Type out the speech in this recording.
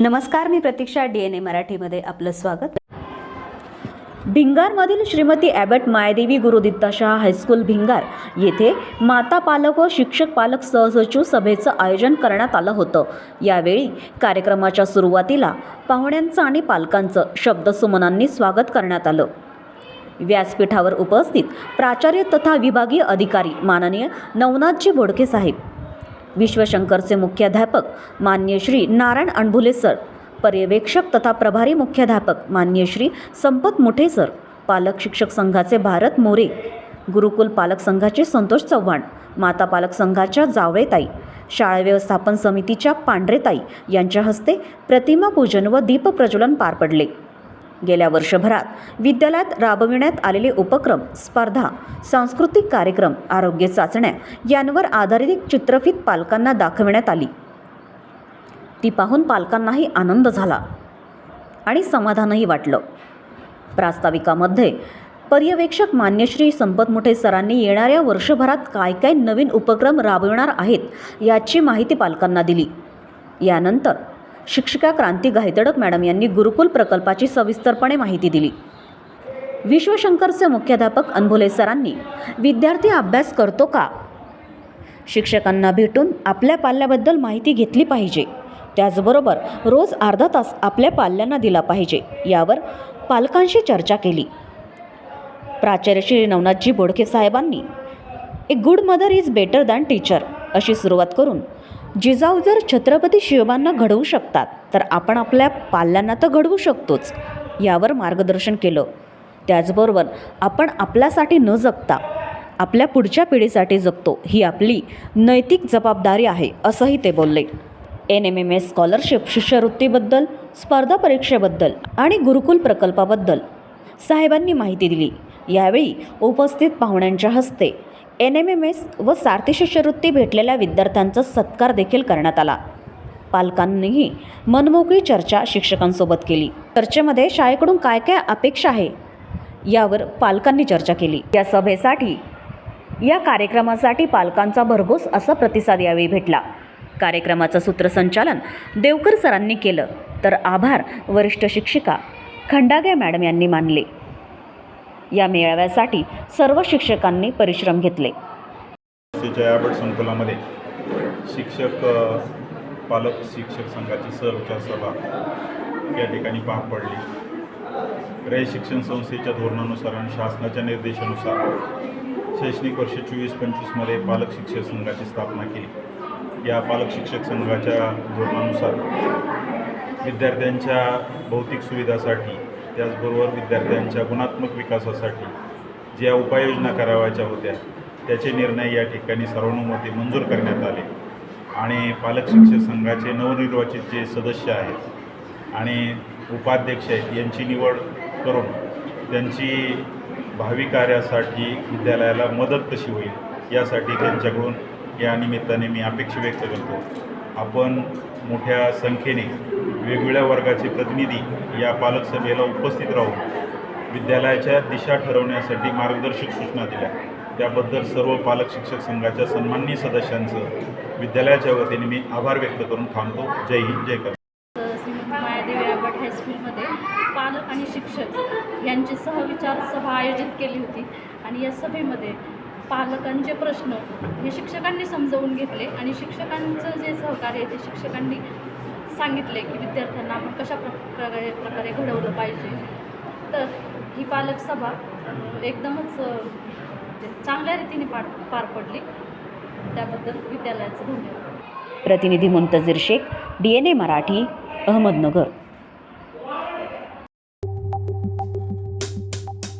नमस्कार मी प्रतीक्षा D N ए मराठीमध्ये आपलं स्वागत. भिंगारमधील Shrimati Abbott Maydevi Gurudittashah high school Bhingar येथे माता पालक व शिक्षक पालक सहसचिव सभेचं आयोजन करण्यात आलं होतं. यावेळी कार्यक्रमाच्या सुरुवातीला पाहुण्यांचं आणि पालकांचं शब्दसुमनांनी स्वागत करण्यात आलं. व्यासपीठावर उपस्थित प्राचार्य तथा विभागीय अधिकारी माननीय नवनाथजी बोडके साहेब विश्वशंकरचे मुख्याध्यापक मान्य श्री नारायण अणभुले सर पर्यवेक्षक तथा प्रभारी मुख्याध्यापक मान्य श्री संपत मुठे सर पालक शिक्षक संघाचे भारत मोरे गुरुकुल पालक संघाचे संतोष चव्हाण माता पालक संघाच्या जावळेताई शाळा व्यवस्थापन समितीच्या पांढरेताई यांच्या हस्ते प्रतिमा पूजन व दीपप्रज्वलन पार पडले. गेल्या वर्षभरात विद्यालयात राबविण्यात आलेले उपक्रम स्पर्धा सांस्कृतिक कार्यक्रम आरोग्य चाचण्या यांवर आधारित एक चित्रफित पालकांना दाखविण्यात आली. ती पाहून पालकांनाही आनंद झाला आणि समाधानही वाटलं. प्रास्ताविकामध्ये पर्यवेक्षक मान्यश्री संपतमुठे सरांनी येणाऱ्या वर्षभरात काय काय नवीन उपक्रम राबविणार आहेत याची माहिती पालकांना दिली. यानंतर शिक्षिका क्रांती गायतडक मॅडम यांनी गुरुकुल प्रकल्पाची सविस्तरपणे माहिती दिली. विश्वशंकरचे मुख्याध्यापक अनभुले सरांनी विद्यार्थी अभ्यास करतो का? शिक्षकांना भेटून आपल्या पाल्याबद्दल माहिती घेतली पाहिजे. त्याचबरोबर रोज अर्धा तास आपल्या पाल्यांना दिला पाहिजे यावर पालकांशी चर्चा केली. प्राचार्य श्री नवनाथजी बोडके साहेबांनी a good mother is better than teacher अशी सुरुवात करून जिजाऊ जर छत्रपती शिवबांना घडवू शकतात तर आपण आपल्या पाल्यांना तर घडवू शकतोच. यावर मार्गदर्शन केलं. त्याचबरोबर आपण आपल्यासाठी न जगता आपल्या पुढच्या पिढीसाठी जगतो ही आपली नैतिक जबाबदारी आहे असंही ते बोलले. N M M S scholarship शिष्यवृत्तीबद्दल स्पर्धा परीक्षेबद्दल आणि गुरुकुल प्रकल्पाबद्दल साहेबांनी माहिती दिली. यावेळी उपस्थित पाहुण्यांच्या हस्ते एन एम एम एस व सारथी शिष्यवृत्ती भेटलेल्या विद्यार्थ्यांचा सत्कार देखील करण्यात आला. पालकांनीही मनमोकळी चर्चा शिक्षकांसोबत केली. चर्चेमध्ये शाळेकडून काय काय अपेक्षा आहे यावर पालकांनी चर्चा केली. या सभेसाठी या कार्यक्रमासाठी पालकांचा भरघोस असा प्रतिसाद यावेळी भेटला. कार्यक्रमाचं सूत्रसंचालन देवकर सरांनी केलं. तर आभार वरिष्ठ शिक्षिका खंडागे मॅडम यांनी मानले. या मेळाव्यासाठी सर्व शिक्षकांनी परिश्रम घेतले. संस्थेच्या संकुलामध्ये शिक्षक पालक शिक्षक संघाची सहविचार सभा या ठिकाणी पार पडली. रय शिक्षण संस्थेच्या धोरणानुसार आणि शासनाच्या निर्देशानुसार शैक्षणिक वर्ष चोवीस पंचवीसमध्ये पालक शिक्षक संघाची स्थापना केली. या पालक शिक्षक संघाच्या धोरणानुसार विद्यार्थ्यांच्या भौतिक सुविधासाठी त्याचबरोबर विद्यार्थ्यांच्या गुणात्मक विकासासाठी ज्या उपाययोजना करावायच्या होत्या त्याचे निर्णय या ठिकाणी सर्वानुमते मंजूर करण्यात आले. आणि पालक शिक्षक संघाचे नवनिर्वाचित जे सदस्य आहेत आणि उपाध्यक्ष आहेत यांची निवड करून त्यांची भावी कार्यासाठी विद्यालयाला मदत कशी होईल यासाठी त्यांच्याकडून या निमित्ताने मी अपेक्षा व्यक्त करतो. आपण मोठ्या संख्येने वेगवेगळ्या वर्गाचे प्रतिनिधी या पालक सभेला उपस्थित राहून विद्यालयाच्या दिशा ठरवण्यासाठी मार्गदर्शक सूचना दिल्या. त्याबद्दल सर्व पालक शिक्षक संघाच्या सन्माननीय सदस्यांचं विद्यालयाच्या वतीने मी आभार व्यक्त करून थांबतो. जय हिंद जय कर मायादेवी हायस्कूलमध्ये पालक आणि शिक्षक यांची सहविचार सभा आयोजित केली होती. आणि या सभेमध्ये पालकांचे प्रश्न हे शिक्षकांनी समजावून घेतले आणि शिक्षकांचं जे सहकार्य आहे ते शिक्षकांनी सांगितले की विद्यार्थ्यांना आपण कशा प्रकारे प्रकारे घडवलं पाहिजे. तर ही पालक सभा एकदमच चांगल्या रीतीने पार पार पडली. त्याबद्दल विद्यालयाचं धन्यवाद. प्रतिनिधी Muntazir Shaikh D N A Marathi Ahmednagar.